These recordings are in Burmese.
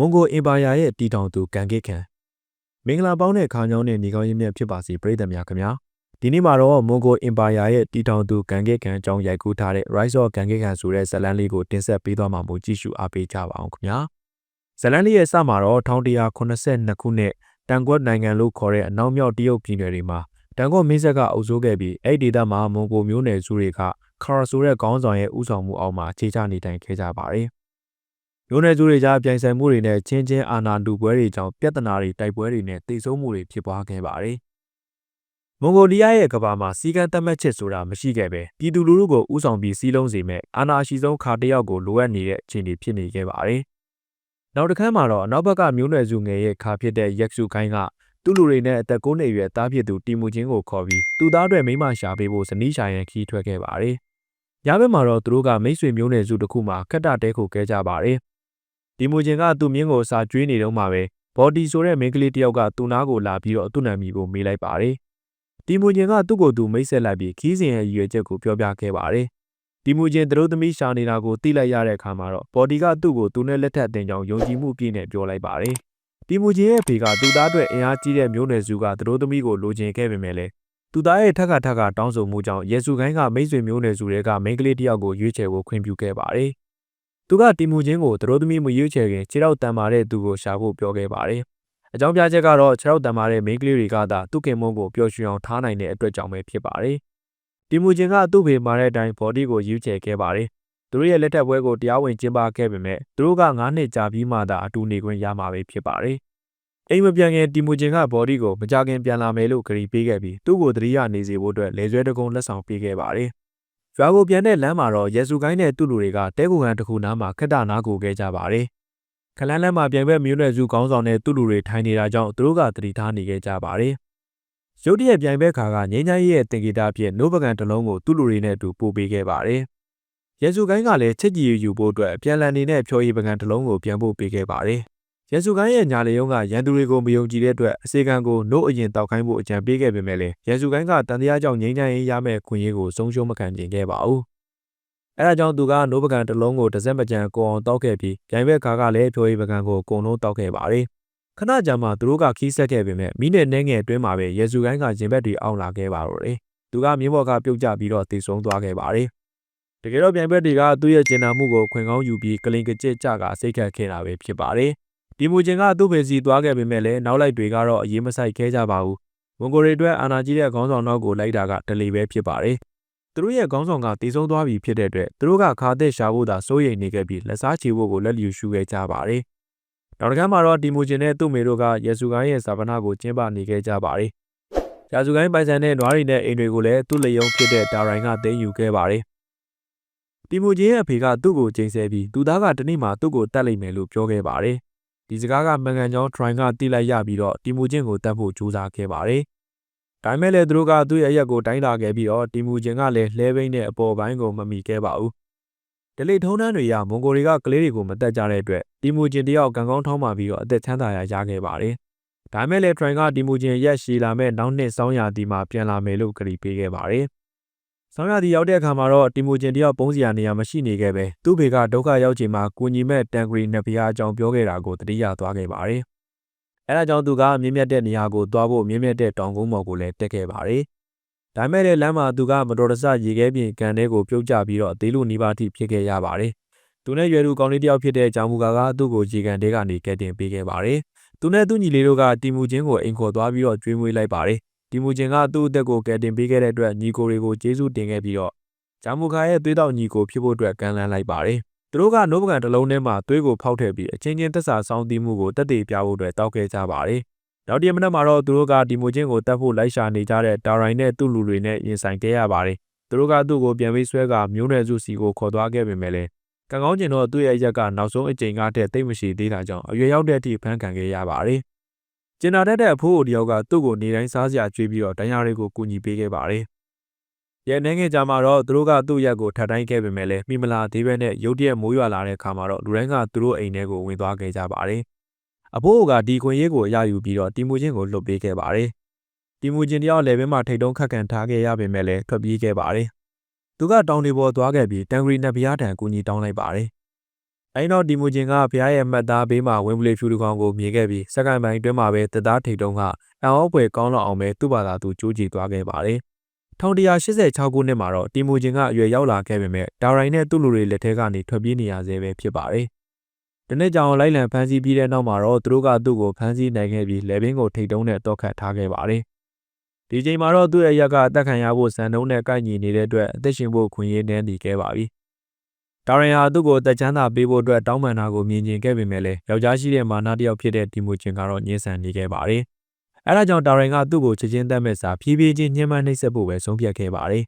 မွန်ဂိုအင်ပါယာရဲ့တည်ထောင်သူဂန်ဂစ်ခန်မင်္ဂလာပေါင်းတဲ့ခါညောင်းတဲ့ညီကောင်းရင်မြတ်ဖြစ်ပါစေပရိသတ်များခင်ဗျာဒီနေ့မှာတော့မွန်ဂိုအင်ပါယာရဲ့တည်ထောင်သူဂန်ဂစ်ခန်အကြောင်းရိုက်ကူးထားတဲ့ Rise of ဂန်ဂစ်ခန်ဆိုတဲ့ဇာတ်လမ်းလေးကိုတင်ဆက်ပေးသွားမှာမို့ကြည့်ရှုအားပေးကြပါအောင်ခင်ဗျာဇာတ်လမ်းလေးရဲ့စမှာတော့1182ခုနှစ်တန်ကွက်နိုင်ငံလို့ခေါ်တဲ့အနောက်မြောက်တရုတ်ပြည်နယ်တွေမှာတန်ကွက်မင်းဆက်ကအုပ်စိုးခဲ့ပြီးအဲ့ဒီဒေသမှာမွန်ဂိုမျိုးနယ်စုတွေကခါရဆိုတဲ့ခေါင်းဆောင်ရဲ့ဥဆောင်မှုအောက်မှာအခြေချနေထိုင်ခဲ့ကြပါတယ် မျိုးနယ်စုတွေကြားပြိုင်ဆိုင်မှုတွေနဲ့ချင်းချင်းအာဏာတူပွဲတွေကြောင့်ပြဿနာတွေတိုက်ပွဲတွေနဲ့တိတ်ဆုံးမှုတွေဖြစ်ပွားခဲ့ပါတယ်။မွန်ဂိုလီးယားရဲ့ကဘာမှာစီကံသတ်မှတ်ချက်ဆိုတာမရှိခဲ့ပဲပြည်သူလူထုကိုဥဆောင်ပြီးစီးလုံးစေမဲ့အာဏာရှိဆုံးခါတယောက်ကိုလိုအပ်နေတဲ့အခြေအနေဖြစ်နေခဲ့ပါတယ်။နောက်တစ်ခါမှာတော့အနောက်ဘက်ကမျိုးနယ်စုငယ်ရဲ့ခါဖြစ်တဲ့ရက်စုခိုင်းကသူ့လူတွေနဲ့အသက်9နှစ်အရွယ်သားဖြစ်သူတီမူချင်းကိုခေါ်ပြီးသူ့သားတွေမိမရှာပေးဖို့ဇနီးရှာရန်ခီးထွက်ခဲ့ပါတယ်။ညဘက်မှာတော့သူတို့ကမိတ်ဆွေမျိုးနယ်စုတစ်ခုမှာခက်တာတဲခုခဲ့ကြပါတယ် ဒီမူချင်းကသူ့မြင်းကိုစာကျွေးနေတော့မှပဲဘော်ဒီဆိုတဲ့မိန်းကလေးတယောက်ကသူ့နားကိုလာပြီးတော့သူ့နာမည်ကိုမေးလိုက်ပါတယ်။ဒီမူချင်းကသူ့ကိုယ်သူမိတ်ဆက်လိုက်ပြီးခီးစဉ်ရဲ့ရည်ရွယ်ချက်ကိုပြောပြခဲ့ပါတယ်။ဒီမူချင်းသတို့သမီးရှာနေတာကိုသိလိုက်ရတဲ့အခါမှာတော့ဘော်ဒီကသူ့ကိုသူနဲ့လက်ထပ်တင်ကြောင်ယုံကြည်မှုပြည့်နဲ့ပြောလိုက်ပါတယ်။ဒီမူချင်းရဲ့ဖေကသူ့သားအတွက်အင်အားကြီးတဲ့မျိုးနွယ်စုကသတို့သမီးကိုလိုချင်ခဲ့ပေမဲ့လည်းသူသားရဲ့ထက်ကထက်ကတောင်းဆိုမှုကြောင့်ယေစုခိုင်းကမိတ်ဆွေမျိုးနွယ်စုတွေကမိန်းကလေးတယောက်ကိုရွေးချယ်ဖို့ခွင့်ပြုခဲ့ပါတယ်။ သူကတီမူချင်းကိုသတို့သမီးမရွေးချယ်ခင်ခြေထောက်တန်မာတဲ့သူကိုရှာဖို့ပြောခဲ့ပါတယ်။အကြောင်းပြချက်ကတော့ခြေထောက်တန်မာတဲ့မိန်းကလေးတွေကသာသူ့ခင်မုန်းကိုပျော်ရွှင်အောင်ထားနိုင်တဲ့အတွက်ကြောင့်ပဲဖြစ်ပါတယ်။တီမူချင်းကသူ့ဖေမာတဲ့အတိုင်းဘော်ဒီကိုရွေးချယ်ခဲ့ပါတယ်။သူတို့ရဲ့လက်ထက်ပွဲကိုတရားဝင်ကျင်းပခဲ့ပေမဲ့သူတို့က9နှစ်ကြာပြီးမှသာအတူနေခွင့်ရမှာပဲဖြစ်ပါတယ်။အိမ်မပြန်ခင်တီမူချင်းကဘော်ဒီကိုမကြခင်ပြန်လာမယ်လို့ကြေပေးခဲ့ပြီးသူ့ကိုတတိယနေစေဖို့အတွက်လေဆွဲတကုံလက်ဆောင်ပေးခဲ့ပါတယ်။ ရွာကိုပြန်တဲ့လမ်းမှာတော့ရဲစုကိုင်းနဲ့သူ့လူတွေကတဲကူကန်တစ်ခုနားမှာခက်တာနားကိုခဲ့ကြပါတယ်။ခလန်းလန်းမှာပြန်ဘက်မျိုးနွယ်စုကောင်းဆောင်တဲ့သူ့လူတွေထိုင်နေတာကြောင့်သူတို့ကတတိထားနေခဲ့ကြပါတယ်။ရုတ်တရက်ပြန်ဘက်ခါကငိမ့်ချိုင်းရဲ့တင်ဂီတာဖြင့်နိုးပကံတစ်လုံးကိုသူ့လူတွေနဲ့အတူပို့ပေးခဲ့ပါတယ်။ရဲစုကိုင်းကလည်းချက်ကြီးယူဖို့အတွက်ပြန်လည်နေတဲ့ဖြော်ရည်ပကံတစ်လုံးကိုပြန်ပို့ပေးခဲ့ပါတယ်။ ရဲစုကိုင်းရဲ့ညာလေယုံကရန်သူတွေကိုမယုံကြည်တဲ့အတွက်အစေခံကိုနှုတ်အရင်တောက်ခိုင်းဖို့အကြံပေးခဲ့ပေမဲ့လည်းရဲစုကိုင်းကတန်တရားကြောင့်ငိမ့်ချိုင်းရေးရမယ့်ခွင့်ရေးကိုဆုံးရှုံးမခံကျင်ခဲ့ပါဘူး။အဲဒါကြောင့်သူကနိုးပကံတစ်လုံးကိုတစ်စက်မကြံကိုအောင်တောက်ခဲ့ပြီးဂိုင်ဘက်ကားကလည်းဖြိုးရည်ပကံကိုကုံလုံးတောက်ခဲ့ပါတယ်။ခဏကြာမှသူတို့ကခီးဆက်ခဲ့ပေမဲ့မိနစ်နှဲငယ်အတွင်းမှာပဲရဲစုကိုင်းကရင်ဘက်တွေအောင်လာခဲ့ပါတော့တယ်။သူကမြင်းဘော်ကပြုတ်ကျပြီးတော့တည်ဆုံးသွားခဲ့ပါတယ်။တကယ်တော့ပြိုင်ဘက်တွေကသူ့ရဲ့ကျင်နာမှုကိုခွင်ကောင်းယူပြီးကလင်ကကြစ်ကြကစိတ်ခတ်ခဲ့တာပဲဖြစ်ပါတယ်။ ဒီမူချင်းကသူ့ဖေစီသွားခဲ့ပေမဲ့လည်းနောက်လိုက်တွေကတော့အရေးမဆိုင်ခဲကြပါဘူး။ဝန်ကိုတွေအတွက်အာဏာကြီးတဲ့ခေါင်းဆောင်တော့ကိုလိုက်တာကဒလီပဲဖြစ်ပါတယ်။သူတို့ရဲ့ခေါင်းဆောင်ကတည်ဆုံးသွားပြီဖြစ်တဲ့အတွက်သူတို့ကခါသက်ရှာဖို့သာစိုးရိမ်နေခဲ့ပြီးလက်စားချေဖို့ကိုလက်လျူရှုခဲ့ကြပါတယ်။နောက်တစ်ခါမှာတော့ဒီမူချင်းနဲ့သူ့မေတို့ကယေစုကိုင်းရဲ့ဇာပနာကိုကျင်းပနေခဲ့ကြပါတယ်။ရာဇူကိုင်းပိုင်ဆိုင်တဲ့နွားရီနဲ့အိမ်တွေကိုလည်းသူ့လေယုံဖြစ်တဲ့တာရိုင်ကသိမ်းယူခဲ့ပါတယ်။တီမူချင်းရဲ့အဖေကသူ့ကိုချိန်ဆပြီးသူသားကတနေ့မှသူ့ကိုတတ်လိုက်မယ်လို့ပြောခဲ့ပါတယ် ဒီစကားကမှန်ကန်ကြောင်း Try ကသိလိုက်ရပြီးတော့တီမူချင်းကိုတတ်ဖို့ကြိုးစားခဲ့ပါတယ်။ဒါပေမဲ့လည်းသူတို့ကသူ့ရဲ့အရက်ကိုတိုင်းလာခဲ့ပြီးတော့တီမူချင်းကလည်းလှဲဘိန်းနဲ့အပေါ်ပိုင်းကိုမမီခဲ့ပါဘူး။ဒလိထုံးတန်းတွေရမွန်ဂိုတွေကကလေးတွေကိုမတက်ကြတဲ့အတွက်တီမူချင်းတယောက်ကံကောင်းထောင်းမှပြီးတော့အသက်ချမ်းသာရရခဲ့ပါတယ်။ဒါပေမဲ့လည်း Try ကတီမူချင်းရက်ရှည်လာမဲ့နောက်နှစ်စောင်းရာဒီမှာပြန်လာမယ်လို့ကြေပေးခဲ့ပါတယ်။ ဆောင်းရာသီရောက်တဲ့အခါမှာတော့တီမိုဂျင်တယောက်ပုံးစရာနေရာမရှိနေခဲ့ပဲသူ့ဖေကဒုက္ခရောက်ချိန်မှာကိုညီမဲ့တန်ဂရီနှစ်ဖျားအကြောင်းပြောခဲ့တာကိုတတိယသွားခဲ့ပါတယ်။အဲဒါကြောင့်သူကမြင့်မြတ်တဲ့နေရာကိုသွားဖို့မြင့်မြတ်တဲ့တောင်ကုန်းပေါ်ကိုလည်းတက်ခဲ့ပါတယ်။ဒါမဲ့လည်းလမ်းမှာသူကမတော်တဆရေခဲပြင်ကန်ထဲကိုပြုတ်ကျပြီးတော့အသေးလိုနီးပါးထိဖြစ်ခဲ့ရပါတယ်။သူနဲ့ရွယ်သူကောင်းလေးတယောက်ဖြစ်တဲ့ကြောင်မူကာကသူ့ကိုရေကန်ထဲကနေကဲတင်ပေးခဲ့ပါတယ်။သူနဲ့သူ့ညီလေးတို့ကတီမူချင်းကိုအိမ်ခေါ်သွားပြီးတော့ကျွေးမွေးလိုက်ပါတယ် ဒီမူချင်းကသူ့အသက်ကိုကယ်တင်ပေးခဲ့တဲ့အတွက်ညီကိုတွေကိုကျေးဇူးတင်ခဲ့ပြီးတော့ဂျာမူခါရဲ့သွေးတောက်ညီကိုဖြစ်ဖို့အတွက်ကမ်းလှမ်းလိုက်ပါတယ်။သူတို့ကနိုးပကံတစ်လုံးထဲမှာသွေးကိုဖောက်ထည့်ပြီးအချင်းချင်းသက်စာဆောင်းသီးမှုကိုတက်တည်ပြဖို့အတွက်တောက်ခဲ့ကြပါတယ်။နောက်တရက်မနက်မှာတော့သူတို့ကဒီမူချင်းကိုတတ်ဖို့လိုက်ရှာနေကြတဲ့တာရိုင်နဲ့သူ့လူတွေနဲ့ရင်ဆိုင်ခဲ့ရပါတယ်။သူတို့ကသူ့ကိုပြန်ပြီးဆွဲကမျိုးနွယ်စုစီကိုခေါ်သွားခဲ့ပေမဲ့လည်းကံကောင်းကျင်တော့သူ့ရဲ့ရက်ကနောက်ဆုံးအကြိမ်ကတည်းတိတ်မရှိသေးတာကြောင့်အရွယ်ရောက်တဲ့အထိဖမ်းခံခဲ့ရပါတယ်။ ကျင်နာတတ်တဲ့အဖိုးအိုတယောက်ကသူ့ကိုနေတိုင်းစားစရာကျွေးပြီးတော့တရားတွေကိုကူညီပေးခဲ့ပါတယ်။ရဲနှင်းငယ်ကြမှာတော့သူတို့ကသူ့ရက်ကိုထပ်တိုင်းခဲ့ပေမဲ့လည်းမိမလာသေးပဲနဲ့ရုတ်တရက်မိုးရွာလာတဲ့အခါမှာတော့လူတိုင်းကသူတို့အိမ်ထဲကိုဝင်သွားခဲ့ကြပါတယ်။အဖိုးအိုကဒီခွင့်ရေးကိုအရယူပြီးတော့တီမူချင်းကိုလွတ်ပေးခဲ့ပါတယ်။တီမူချင်းတယောက်လည်းဘဲမှာထိတ်တုံးခတ်ကန်ထားခဲ့ရပေမဲ့လည်းထွက်ပြေးခဲ့ပါတယ်။သူကတောင်တွေပေါ်သွားခဲ့ပြီးတန်ဂရီနတ်ဘုရားထံကူညီတောင်းလိုက်ပါတယ်။ အဲဒီနောက်ဒီမူဂျင်ကဖျားရဲ့မှတ်သားဘေးမှာဝင်းဘလီဖြူတစ်ကောင်ကိုမြင်ခဲ့ပြီးစက္ကန့်ပိုင်းအတွင်းမှာပဲတသားထိတ်တုံးကအံ့ဩဖွယ်ကောင်းလောက်အောင်ပဲသူ့ဘာသာသူကြိုးကြည်သွားခဲ့ပါတယ်1186ခုနှစ်မှာတော့တီမူဂျင်ကအရွယ်ရောက်လာခဲ့ပေမဲ့ဒါရိုင်နဲ့သူ့လူတွေလက်ထက်ကနေထွက်ပြေးနေရဆဲပဲဖြစ်ပါတယ်။ဒီနေ့ကြောင်လိုက်လံဖမ်းဆီးပြီးတဲ့နောက်မှာတော့သူတို့ကသူ့ကိုဖမ်းဆီးနိုင်ခဲ့ပြီးလေဘင်းကိုထိတ်တုံးနဲ့တော့ခတ်ထားခဲ့ပါတယ်။ဒီချိန်မှာတော့သူ့ရဲ့ရက်ကအသက်ခံရဖို့စံနှုန်းနဲ့ကိုက်ညီနေတဲ့အတွက်အသက်ရှင်ဖို့ခွင့်ရနေနေခဲ့ပါပြီ။ ဒါရိုင်ဟာသူ့ကိုတက်ချမ်းသာပေးဖို့အတွက်တောင်းပန်တာကိုမြင်ကျင်ခဲ့ပေမဲ့လည်းယောက်ျားရှိတဲ့မာနာတစ်ယောက်ဖြစ်တဲ့တီမူဂျင်ကတော့ညှင်းဆန်နေခဲ့ပါတယ်။အဲဒါကြောင့်တာရင်ကသူ့ကိုချက်ချင်းတတ်မဲ့စာဖြည်းဖြည်းချင်းညှဉ်းပန်းနှိပ်စက်ဖို့ပဲဆုံးဖြတ်ခဲ့ပါတယ်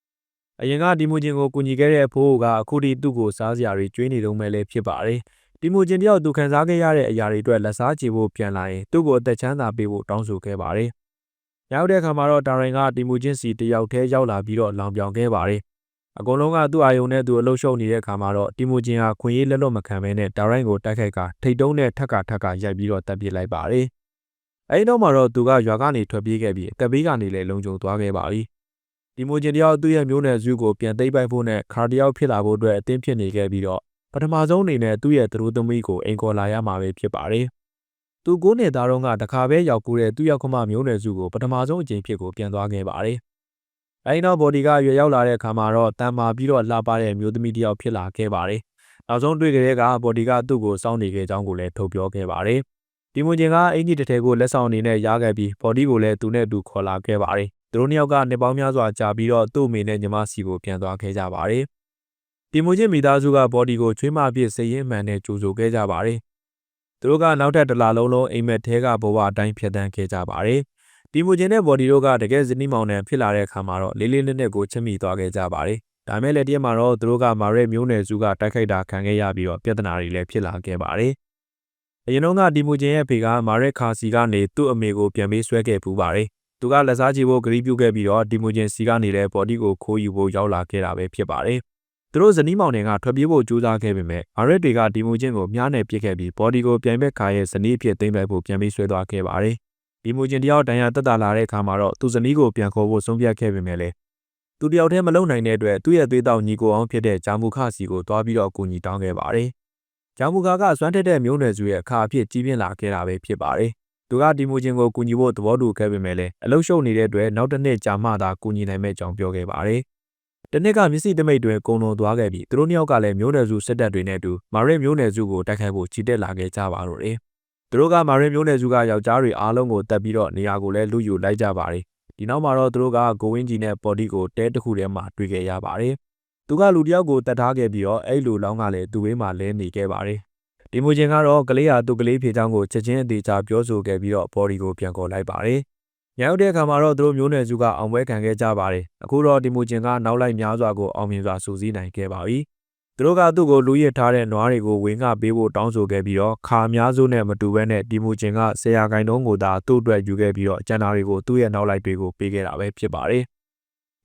။အရင်ကဒီမူဂျင်ကိုကူညီခဲ့တဲ့အဖိုးကအခုထိသူ့ကိုစားစရာတွေကျွေးနေတုံးပဲလည်းဖြစ်ပါတယ်။ဒီမူဂျင်တယောက်သူခံစားခဲ့ရတဲ့အရာတွေအတွက်လက်စားချေဖို့ပြန်လာရင်သူ့ကိုအသက်ချမ်းသာပေးဖို့တောင်းဆိုခဲ့ပါတယ်။ရောက်တဲ့အခါမှာတော့တာရင်ကဒီမူဂျင်စီတယောက်တည်းရောက်လာပြီးတော့လောင်ပြောင်ခဲ့ပါတယ်။ အကုန်လုံးကသူ့အာယုံနဲ့သူအလုရှုံနေတဲ့အခါမှာတော့တီမိုဂျင်ဟာခွင့်ရေးလက်လွတ်မခံဘဲနဲ့တာရိုင်းကိုတိုက်ခိုက်ကထိတ်တုံးနဲ့ထက်ကထက်ကရိုက်ပြီးတော့တပ်ပစ်လိုက်ပါတယ်။အဲဒီနောက်မှာတော့သူကရွာကနေထွက်ပြေးခဲ့ပြီးအသက်ဘေးကနေလည်းလုံခြုံသွားခဲ့ပါပြီ။ဒီမိုဂျင်တယောက်သူ့ရဲ့မျိုးနွယ်စုကိုပြန်သိမ်းပိုက်ဖို့နဲ့ခါတယောက်ဖြစ်လာဖို့အတွက်အသင်းဖြစ်နေခဲ့ပြီးတော့ပထမဆုံးအနေနဲ့သူ့ရဲ့သတို့သမီးကိုအိမ်ခေါ်လာရမှာပဲဖြစ်ပါတယ်။သူကိုးနှစ်သားတော့ကတခါပဲရောက်ကူတဲ့သူ့ရောက်ခမမျိုးနွယ်စုကိုပထမဆုံးအကြိမ်ဖြစ်ကိုပြန်သွားခဲ့ပါတယ်။ အဲဒီနောက်ဘော်ဒီကရွေရောက်လာတဲ့အခါမှာတော့တန်မာပြီးတော့လှပတဲ့မျိုးသမီးတယောက်ဖြစ်လာခဲ့ပါတယ်။နောက်ဆုံးတွေ့ကြတဲ့ကဘော်ဒီကသူ့ကိုစောင့်နေခဲ့ကြောင်းကိုလည်းထုတ်ပြောခဲ့ပါတယ်။ဒီမွန်ဂျင်ကအင်ကြီးတစ်ထည်ကိုလက်ဆောင်အနေနဲ့ရခဲ့ပြီးဘော်ဒီကိုလည်းသူနဲ့အတူခေါ်လာခဲ့ပါတယ်။သူတို့နှစ်ယောက်ကနှစ်ပေါင်းများစွာကြာပြီးတော့သူ့အမေနဲ့ညီမစီကိုပြန်သွားခဲ့ကြပါတယ်။ဒီမွန်ဂျင်မိသားစုကဘော်ဒီကိုချွေးမပြစ်စရင်မှန်နဲ့ကြိုဆိုခဲ့ကြပါတယ်။သူတို့ကနောက်ထပ်တလာလုံးလုံးအိမ်မက်ထဲကဘဝအတိုင်းဖြတ်တန်းခဲ့ကြပါတယ်။ ဒီမွန်ဂျင်နဲ့ဘော်ဒီတို့ကတကယ်ဇနီးမောင်နှံဖြစ်လာတဲ့အခါမှာတော့လေးလေးနက်နက်ကိုချစ်မိသွားခဲ့ကြပါတယ်။ဒါမဲ့လည်းတရက်မှာတော့သူတို့ကမာရဲမျိုးနယ်စုကတိုက်ခိုက်တာခံခဲ့ရပြီးတော့ပြဿနာတွေလည်းဖြစ်လာခဲ့ပါတယ်။အရင်တုန်းကဒီမူဂျင်ရဲ့ဖေကမာရက်ခါစီကနေသူ့အမေကိုပြန်ပေးဆွဲခဲ့ပူပါတယ်။သူကလက်စားချေဖို့ဂရီးပြုတ်ခဲ့ပြီးတော့ဒီမူဂျင်စီကနေလည်းဘော်ဒီကိုခိုးယူဖို့ရောက်လာခဲ့တာပဲဖြစ်ပါတယ်။သူတို့ဇနီးမောင်နှံကထွက်ပြေးဖို့ကြိုးစားခဲ့ပေမဲ့မာရက်တွေကဒီမူဂျင်ကိုမြားနယ်ပစ်ခဲ့ပြီးဘော်ဒီကိုပြန်ဘက်ခါရဲ့ဇနီးအဖြစ်သိမ်းလိုက်ဖို့ပြန်ပေးဆွဲသွားခဲ့ပါတယ်။ ဒီမူဂျင်တယောက်တန်ရာတက်တာလာတဲ့အခါမှာတော့သူ့ဇနီးကိုပြန်ခေါ်ဖို့ဆုံးဖြတ်ခဲ့ပေမဲ့လည်းသူတယောက်တည်းမလုံနိုင်တဲ့အတွက်သူ့ရဲ့သွေးတောက်ညီကိုအောင်ဖြစ်တဲ့ဂျာမူခစီကိုတွားပြီးတော့အကူအညီတောင်းခဲ့ပါတယ်ဂျာမူကာကစွမ်းထက်တဲ့မျိုးနွယ်စုရဲ့အခါအဖြစ်ကြီးပြင်းလာခဲ့တာပဲဖြစ်ပါတယ်။သူကဒီမိုဂျင်ကိုကူညီဖို့သဘောတူခဲ့ပေမဲ့လည်းအလုရှုပ်နေတဲ့အတွက်နောက်တစ်နှစ်ကြာမှသာကူညီနိုင်မဲ့ကြောင်းပြောခဲ့ပါတယ်။တနစ်ကမျက်စိတမိတ်တွေကုံလွန်သွားခဲ့ပြီးသူတို့နှစ်ယောက်ကလည်းမျိုးနွယ်စုစစ်တပ်တွေနဲ့အတူမာရစ်မျိုးနွယ်စုကိုတိုက်ခိုက်ဖို့ချီတက်လာခဲ့ကြပါတော့တယ်။ သူတို့ကမာရစ်မျိုးနွယ်စုကယောက်ျားတွေအားလုံးကိုတက်ပြီးတော့နေရာကိုလည်းလူယူလိုက်ကြပါတယ်။ဒီနောက်မှာတော့သူတို့ကကိုဝင်းကြီးနဲ့ပေါ်ဒီကိုတဲတစ်ခုထဲမှာတွေ့ခဲ့ရပါတယ်။သူကလူတယောက်ကိုတတ်ထားခဲ့ပြီးတော့အဲ့လူလောင်းကလည်းသူ့ဘေးမှာလဲနေခဲ့ပါတယ်ဒီမူချင်းကတော့ကလေးဟာသူ့ကလေးဖြေချောင်းကိုချက်ချင်းအသေးချာပြောဆိုခဲ့ပြီးတော့ဘော်ဒီကိုပြန်ခေါ်လိုက်ပါတယ်ညရောက်တဲ့အခါမှာတော့သူတို့မျိုးနွယ်စုကအောင်ပွဲခံခဲ့ကြပါတယ်အခုတော့ဒီမူချင်းကနောက်လိုက်များစွာကိုအောင်မြင်စွာစူးစီးနိုင်ခဲ့ပါပြီ သူတို့ကသူ့ကိုလူရစ်ထားတဲ့နွားတွေကိုဝင်းကပေးဖို့တောင်းဆိုခဲ့ပြီးတော့ခါအများစုနဲ့မတူဘဲနဲ့ဒီမူချင်းကဆရာကိုင်တုံးကိုသာသူ့အတွက်ယူခဲ့ပြီးတော့ကျန်တာတွေကိုသူ့ရဲ့နောက်လိုက်တွေကိုပေးခဲ့တာပဲဖြစ်ပါတယ်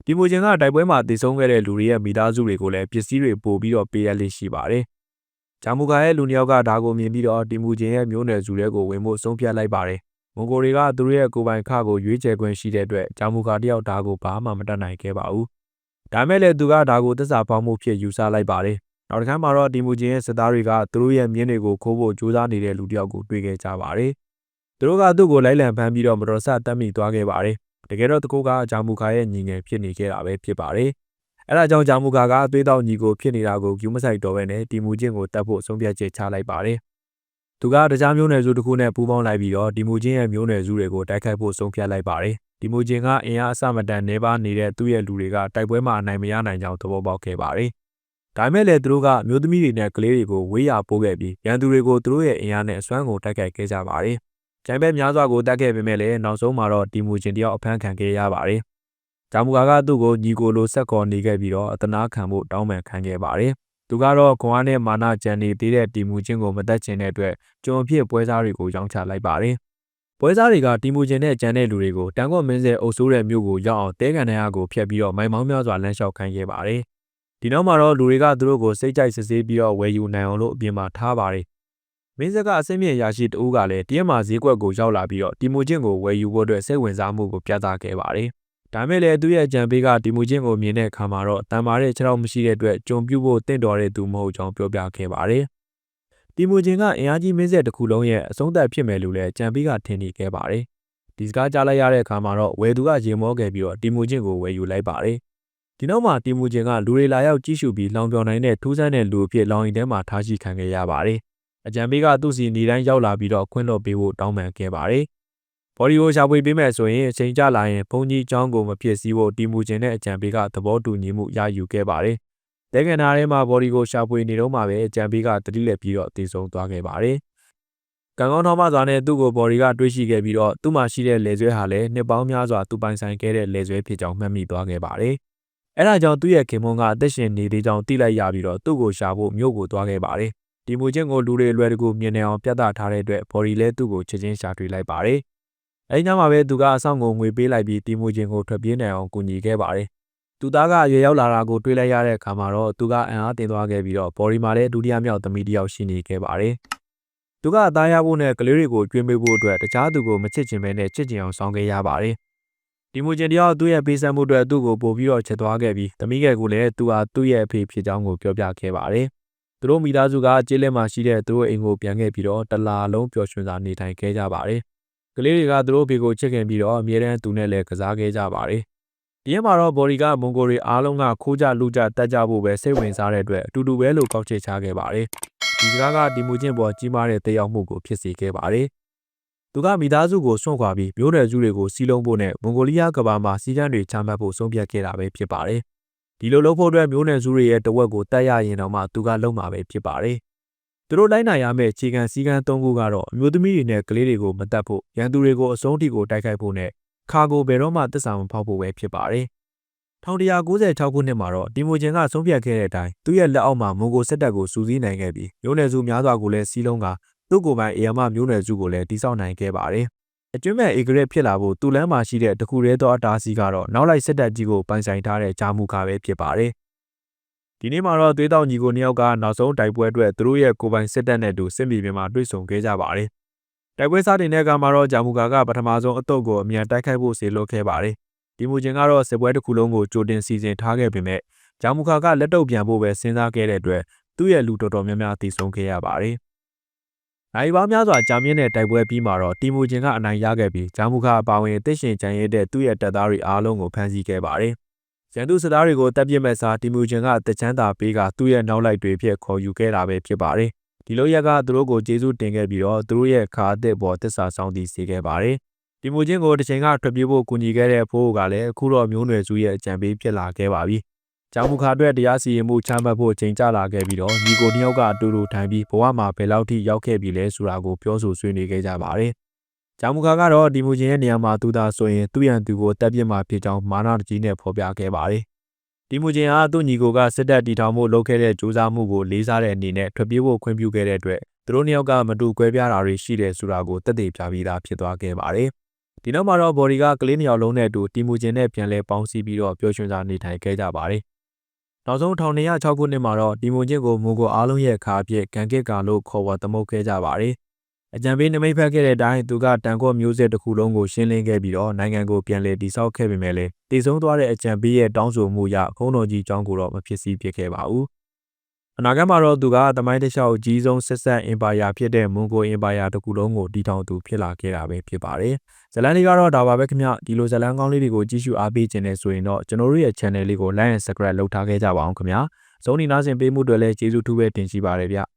ဒီမိုဂျင်ကတိုက်ပွဲမှာတည်ဆုံးခဲ့တဲ့လူတွေရဲ့မိသားစုတွေကိုလည်းပစ္စည်းတွေပို့ပြီးတော့ပေးရလိမ့်ရှိပါတယ်။ဂျာမူကာရဲ့လူနှစ်ယောက်ကဒါကိုမြင်ပြီးတော့ဒီမူဂျင်ရဲ့မျိုးနွယ်စုတွေကိုဝင်ဖို့ဆုံးဖြတ်လိုက်ပါတယ်။မွန်ဂိုတွေကသူတို့ရဲ့ကိုယ်ပိုင်ခကိုရွေးချယ်ခွင့်ရှိတဲ့အတွက်ဂျာမူကာတယောက်ဒါကိုဘာမှမတတ်နိုင်ခဲ့ပါဘူး။ဒါမဲ့လည်းသူကဒါကိုသစ္စာပေါင်းမှုဖြစ်ယူဆလိုက်ပါတယ်။ နောက်တစ်ခါမှတော့ဒီမူဂျင်ရဲ့စစ်သားတွေကသူတို့ရဲ့မြင်းတွေကိုခိုးဖို့ကြိုးစားနေတဲ့လူတစ်ယောက်ကိုတွေ့ခဲ့ကြပါတယ်။သူတို့ကသူ့ကိုလိုက်လံဖမ်းပြီးတော့မတော်ဆတတ်မိသွားခဲ့ပါတယ်တကယ်တော့တကူကဂျာမူခါရဲ့ညီငယ်ဖြစ်နေခဲ့တာပဲဖြစ်ပါတယ်။အဲဒါကြောင့်ဂျာမူခါကအသွေးတောက်ညီကိုဖြစ်နေတာကိုယူမဆိုင်တော့ဘဲနဲ့ဒီမူချင်းကိုတတ်ဖို့ဆုံးဖြတ်ချက်ချလိုက်ပါတယ်။သူကတခြားမျိုးနွယ်စုတစ်ခုနဲ့ပူးပေါင်းလိုက်ပြီးတော့ဒီမူချင်းရဲ့မျိုးနွယ်စုတွေကိုတိုက်ခိုက်ဖို့ဆုံးဖြတ်လိုက်ပါတယ်။ဒီမူချင်းကအင်အားအစမတန်နေပါနေတဲ့သူ့ရဲ့လူတွေကတိုက်ပွဲမှာအနိုင်မရနိုင်ကြောင်းသဘောပေါက်ခဲ့ပါတယ်။ ဒါမဲ့လည်းသူတို့ကမျိုးသမီးတွေနဲ့ကလေးတွေကိုဝေးရပို့ခဲ့ပြီးရန်သူတွေကိုသူတို့ရဲ့အင်အားနဲ့အစွမ်းကိုတိုက်ခိုက်ခဲ့ကြပါတယ်။ကြိုင်ဘက်များစွာကိုတတ်ခဲ့ပေမဲ့လည်းနောက်ဆုံးမှာတော့တီမူဂျင်တယောက်အဖမ်းခံခဲ့ရပါတယ်။ဂျာမူကာကသူ့ကိုညီကိုလိုဆက်ခေါ်နေခဲ့ပြီးတော့အတနာခံဖို့တောင်းပန်ခံခဲ့ပါတယ်။သူကတော့ခွန်အားနဲ့မာနကြံနေသေးတဲ့တီမူဂျင်ကိုမတက်ချင်တဲ့အတွက်ကျွန်အဖြစ်ပွဲစားတွေကိုရောင်းချလိုက်ပါတယ်။ပွဲစားတွေကတီမူဂျင်နဲ့ကြံတဲ့လူတွေကိုတန်ကော့မင်းစဲအုပ်စိုးတဲ့မြို့ကိုရောက်အောင်တဲကန်တဲ့အားကိုဖျက်ပြီးတော့မိုင်မောင်းများစွာလမ်းလျှောက်ခိုင်းခဲ့ပါတယ်။ ဒီနောက်မှာတော့လူတွေကသူတို့ကိုစိတ်ကြိုက်စစ်ဆေးပြီးတော့ဝယ်ယူနိုင်အောင်လို့အပြင်မှာထားပါတယ်မင်းဆက်ကအစိမ့်မြင့်ရာရှိတဦးကလည်းတရက်မှာဈေးကွက်ကိုရောက်လာပြီးတော့တီမိုချင်းကိုဝယ်ယူဖို့အတွက်စိတ်ဝင်စားမှုကိုပြသခဲ့ပါတယ်။ဒါမဲ့လည်းသူ့ရဲ့ကြံပေးကတီမိုချင်းကိုမြင်တဲ့အခါမှာတော့တန်မာတဲ့ခြေထောက်မရှိတဲ့အတွက်ကြုံပြုတ်ဖို့တင့်တော်တဲ့သူမဟုတ်ကြောင်းပြောပြခဲ့ပါတယ်တီမူဂျင်ကအင်အားကြီးမင်းဆက်တစ်ခုလုံးရဲ့အဆုံးသတ်ဖြစ်မယ်လို့လည်းကြံပြီးကထင်နေခဲ့ပါတယ်။ဒီစကားကြားလိုက်ရတဲ့အခါမှာတော့ဝယ်သူကရေမောခဲ့ပြီးတော့တီမူဂျင်ကိုဝယ်ယူလိုက်ပါတယ်။ ဒီနောက်မှာတီမူဂျင်ကလူတွေလာရောက်ကြည့်ရှုပြီးလောင်ပြောင်နိုင်တဲ့ထူးဆန်းတဲ့လူအဖြစ်လောင်ရင်ထဲမှာထားရှိခံခဲ့ရပါတယ်။အကြံပေးကသူ့စီနေတိုင်းရောက်လာပြီးတော့ခွင့်လွှတ်ပေးဖို့တောင်းပန်ခဲ့ပါတယ်။ဘော်ဒီကိုရှာဖွေပေးမယ်ဆိုရင်အချိန်ကျလာရင်ဘုံကြီးအကြောင်းကိုမဖြစ်စည်းဖို့တီမူဂျင်နဲ့အကြံပေးကသဘောတူညီမှုရယူခဲ့ပါတယ်။တဲကန်နာထဲမှာဘော်ဒီကိုရှာဖွေနေတော့မှပဲအကြံပေးကတတိလက်ပြီးတော့တည်ဆုံသွားခဲ့ပါတယ်။ကံကောင်းထောင်းမစွာနဲ့သူ့ကိုဘော်ဒီကတွေးရှိခဲ့ပြီးတော့သူ့မှာရှိတဲ့လေဆွဲဟာလည်းနှစ်ပေါင်းများစွာသူပိုင်ဆိုင်ခဲ့တဲ့လေဆွဲဖြစ်ကြောင်းမှတ်မိသွားခဲ့ပါတယ်။ အဲဒါကြောင့်သူ့ရဲ့ခင်မွန်းကအသက်ရှင်နေသေးကြောင်းသိလိုက်ရပြီးတော့သူ့ကိုရှာဖို့မြို့ကိုသွားခဲ့ပါတယ်။ဒီမူချင်းကိုလူတွေအလွယ်တကူမြင်နေအောင်ပြသထားတဲ့အတွက်ဘော်ဒီလည်းသူ့ကိုချက်ချင်းရှာတွေ့လိုက်ပါတယ်။အဲဒီညမှာပဲသူကအဆောင်ကိုငွေပေးလိုက်ပြီးတီမူချင်းကိုထွက်ပြေးနိုင်အောင်ကူညီခဲ့ပါတယ်။သူသားကရွေရောက်လာတာကိုတွေးလိုက်ရတဲ့အခါမှာတော့သူကအံ့အားသင့်သွားခဲ့ပြီးတော့ဘော်ဒီမှာလည်းဒုတိယမြောက်သမီးတစ်ယောက်ရှိနေခဲ့ပါတယ်။သူကအသားရဖို့နဲ့ကလေးတွေကိုကျွေးမေးဖို့အတွက်တခြားသူကိုမချစ်ချင်ပဲနဲ့ချစ်ချင်အောင်ဆောင်ခဲ့ရပါတယ်။ ဒီမူချင်းတယောက်သူ့ရဲ့ပေးဆက်မှုအတွက်သူ့ကိုပို့ပြီးတော့ချက်သွားခဲ့ပြီးသမီးငယ်ကလည်းသူဟာသူ့ရဲ့အဖေဖြစ်ကြောင်းကိုပြောပြခဲ့ပါတယ်။သူတို့မိသားစုကကျေးလက်မှာရှိတဲ့သူတို့အိမ်ကိုပြန်ခဲ့ပြီးတော့တလာလုံးပျော်ရွှင်စွာနေထိုင်ခဲ့ကြပါတယ်။ကလေးတွေကသူတို့ဖေကိုချစ်ခင်ပြီးတော့အမြဲတမ်းသူနဲ့လည်းကစားခဲ့ကြပါတယ်။ဒီရက်မှာတော့ဘော်ဒီကမွန်ဂိုတွေအားလုံးကခိုးကြလူကြတက်ကြဖို့ပဲစိတ်ဝင်စားတဲ့အတွက်အတူတူပဲလို့ကောက်ချက်ချခဲ့ပါတယ်။ဒီစကားကဒီမူချင်းပေါ်ကြီးမားတဲ့တည်ရောက်မှုကိုဖြစ်စေခဲ့ပါတယ်။ သူကမိသားစုကိုစွန့်ခွာပြီးမျိုးနွယ်စုတွေကိုစီးလုံးဖို့နဲ့မွန်ဂိုလီးယားကဘာမှာစီကံတွေချမှတ်ဖို့ဆုံးဖြတ်ခဲ့တာပဲဖြစ်ပါတယ်။ဒီလိုလုပ်ဖို့အတွက်မျိုးနွယ်စုတွေရဲ့တဝက်ကိုတတ်ရရင်တော့မှသူကလုံမှာပဲဖြစ်ပါတယ်။သူတို့လိုက်နိုင်ရမယ့်ခြေခံစည်းကမ်း၃ခုကတော့အမျိုးသမီးတွေနဲ့ကလေးတွေကိုမတတ်ဖို့ရန်သူတွေကိုအဆုံးထိကိုတိုက်ခိုက်ဖို့နဲ့ခါကိုဘယ်တော့မှတစ္ဆာမဖောက်ဖို့ပဲဖြစ်ပါတယ်။1196ခုနှစ်မှာတော့တီမိုဂျင်ကဆုံးဖြတ်ခဲ့တဲ့အတိုင်းသူ့ရဲ့လက်အောက်မှာမွန်ဂိုစစ်တပ်ကိုစူးစီးနိုင်ခဲ့ပြီးမျိုးနွယ်စုများစွာကိုလည်းစီးလုံးက သူ့ကိုယ်ပိုင်အေယာမမျိုးနွယ်စုကိုလည်းတိစောက်နိုင်ခဲ့ပါတယ်။အကျွမ်းမဲ့အေဂရက်ဖြစ်လာဖို့တူလန်းမှာရှိတဲ့တခုတည်းသောအတားစီးကတော့နောက်လိုက်စစ်တပ်ကြီးကိုပိုင်ဆိုင်ထားတဲ့ဂျာမူကာပဲဖြစ်ပါတယ်။ဒီနေ့မှာတော့သွေးတောင်ညီကိုနှစ်ယောက်ကနောက်ဆုံးတိုက်ပွဲအတွက်သူတို့ရဲ့ကိုယ်ပိုင်စစ်တပ်နဲ့တူစစ်မြေပြင်မှာတွေ့ဆုံခဲ့ကြပါတယ်။တိုက်ပွဲစတင်တဲ့အခါမှာတော့ဂျာမူကာကပထမဆုံးအတုပ်ကိုအမြန်တိုက်ခိုက်ဖို့စေလွှတ်ခဲ့ပါတယ်။ဒီမူချင်းကတော့စစ်ပွဲတစ်ခုလုံးကိုကြိုတင်စီစဉ်ထားခဲ့ပေမဲ့ဂျာမူကာကလက်တုပ်ပြန်ဖို့ပဲစဉ်းစားခဲ့တဲ့အတွက်သူ့ရဲ့လူတော်တော်များများတည်ဆုံခဲ့ရပါတယ်။ နိုင်ပါများစွာကြာမြင့်တဲ့တိုက်ပွဲပြီးမှာတော့တီမူချင်းကအနိုင်ရခဲ့ပြီးဂျာမူကာအပါဝင်တစ်ရှင်ကြံရတဲ့သူ့ရဲ့တပ်သားတွေအားလုံးကိုဖမ်းဆီးခဲ့ပါတယ်။ရန်သူစစ်သားတွေကိုတပ်ပြစ်မဲ့စားတီမူချင်းကတချမ်းသာပေးကသူ့ရဲ့နောက်လိုက်တွေဖြစ်ခေါ်ယူခဲ့တာပဲဖြစ်ပါတယ်။ဒီလိုရက်ကသူတို့ကိုကျေးဇူးတင်ခဲ့ပြီးတော့သူတို့ရဲ့ခါအသစ်ပေါ်တစ္ဆာဆောင်တည်စေခဲ့ပါတယ်။ဒီမူချင်းကိုတစ်ချိန်ကထွက်ပြေးဖို့ကူညီခဲ့တဲ့ဖိုးကလည်းအခုတော့မျိုးနွယ်စုရဲ့အကြံပေးဖြစ်လာခဲ့ပါပြီ။ ကျောင်းမူခါအတွက်တရားစီရင်မှုချမှတ်ဖို့ချိန်ကျလာခဲ့ပြီးတော့ညီကိုနှစ်ယောက်ကအတူတူထိုင်ပြီးဘဝမှာဘယ်လောက်ထိရောက်ခဲ့ပြီလဲဆိုတာကိုပြောဆိုဆွေးနွေးခဲ့ကြပါတယ်။ကျောင်းမူခါကတော့ဒီမူချင်းရဲ့နေရာမှာသူသာဆိုရင်သူ့ရန်သူကိုတပ်ပြစ်မှဖြစ်ကြောင်းမာနတကြီးနဲ့ဖော်ပြခဲ့ပါတယ်။ဒီမူချင်းဟာသူ့ညီကိုကစစ်တပ်တီထောင်မှုလုပ်ခဲ့တဲ့ကြိုးစားမှုကိုလေးစားတဲ့အနေနဲ့ထွက်ပြေးဖို့ခွင့်ပြုခဲ့တဲ့အတွက်သူတို့နှစ်ယောက်ကမတူကွဲပြားတာတွေရှိတယ်ဆိုတာကိုသက်သေပြပြီးသားဖြစ်သွားခဲ့ပါတယ်။ဒီနောက်မှာတော့ဘော်ဒီကကလေးနှစ်ယောက်လုံးနဲ့အတူတီမူချင်းနဲ့ပြန်လဲပေါင်းစည်းပြီးတော့ပျော်ရွှင်စွာနေထိုင်ခဲ့ကြပါတယ်။ နောက်ဆုံး1206ခုနှစ်မှာတော့ဒီမွန်ချင်းကိုမူကိုအားလုံးရဲ့ခါအဖြစ်ဂန်ကစ်ကာလို့ခေါ်ဝေါ်သမုတ်ခဲ့ကြပါတယ်။အကြံပေးနမိတ်ဖက်ခဲ့တဲ့အတိုင်းသူကတန်ကော့မျိုးစစ်တစ်ခုလုံးကိုရှင်းလင်းခဲ့ပြီးတော့နိုင်ငံကိုပြန်လည်တည်ဆောက်ခဲ့ပေမဲ့လည်းတည်ဆုံးသွားတဲ့အကြံပေးရဲ့တောင်းဆိုမှုအရခုံးတော်ကြီးအကြောင်းကိုတော့မဖြစ်စည်းဖြစ်ခဲ့ပါဘူး။ အနာဂတ်မှာတော့သူကသမိုင်းတစ်လျှောက်အကြီးဆုံးဆက်ဆက်အင်ပါယာဖြစ်တဲ့မွန်ဂိုအင်ပါယာတစ်ခုလုံးကိုတည်ထောင်သူဖြစ်လာခဲ့တာပဲဖြစ်ပါတယ်။ဇလန်လေးကတော့ဒါပါပဲခင်ဗျဒီလိုဇလန်ကောင်းလေးတွေကိုကြည့်ရှုအားပေးခြင်းနဲ့ဆိုရင်တော့ကျွန်တော်တို့ရဲ့ channel လေးကို like and subscribe လုပ်ထားခဲ့ကြပါအောင်ခင်ဗျာ။ဇုံနီနာဆင်ပေးမှုတွေလည်းကျေးဇူးထူးပဲတင်ရှိပါတယ်ဗျ။